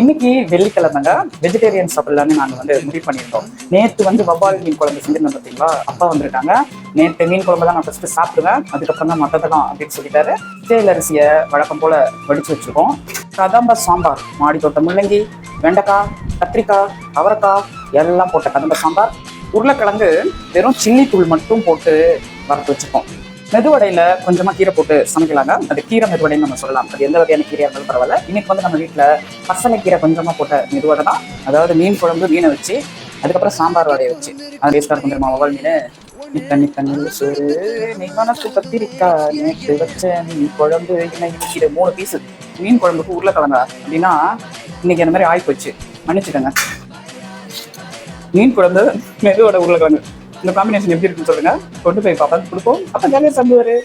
இன்னைக்கு வெள்ளிக்கிழமைங்க வெஜிடேரியன் சாப்பிடலான்னு நாங்கள் வந்து முடிவு பண்ணியிருந்தோம். நேற்று வந்து வவ்வால் மீன் குழம்பு செஞ்சிருந்தோம் பார்த்தீங்களா அப்பா வந்திருக்காங்க. நேற்று மீன் குழம்பு தான் நான் ஃபஸ்ட்டு சாப்பிடுவேன். அதுக்கப்புறம் தான் மற்றதெல்லாம் அப்படின்னு சொல்லிட்டாரு. தேயிலை அரிசியை வழக்கம் போல் வடிச்சு வச்சுருக்கோம். கதம்ப சாம்பார் மாடி தோட்ட முள்ளங்கி வெண்டைக்காய் கத்திரிக்காய் அவரைக்காய் எல்லாம் போட்ட கதம்ப சாம்பார். உருளைக்கிழங்கு வெறும் சில்லி தூள் மட்டும் போட்டு வறுத்து வச்சுருக்கோம். மெதுவடையில கொஞ்சமா கீரை போட்டு சமைக்கலாங்க. அது கீரை மெதுவடைன்னு நம்ம சொல்லலாம். அது எந்த வகையான கீரை இருந்தாலும் பரவாயில்ல. இன்னைக்கு வந்து நம்ம வீட்டில் பசலை கீரை கொஞ்சமா போட்ட மெதுவடை தான். அதாவது மீன் குழம்பு மீனை வச்சு அதுக்கப்புறம் சாம்பார் வடையை வச்சு. அது டேஸ்டா இருக்கும் தெரியுமா? ஒவ்வொரு மீன். நித்த நித்த சோறு. நீ மனசு கத்திரிக்கா நேற்று வச்ச மீன் குழம்பு என்ன இன்னைக்கு மூணு பீஸ் மீன் குழம்புக்கு உருளைக்கிழங்கா? அப்படின்னா இன்னைக்கு அந்த மாதிரி ஆயிப்போச்சு. மன்னிச்சுக்கோங்க. மீன் குழம்பு மெதுவோட உருளைக்கிழங்கு. இந்த காம்பினேஷன் எப்படி இருக்குன்னு சொல்லுங்க. கொண்டு போய் பாப்பா கொடுப்போம். அப்ப ஜாலியா சாப்பிடுவாரு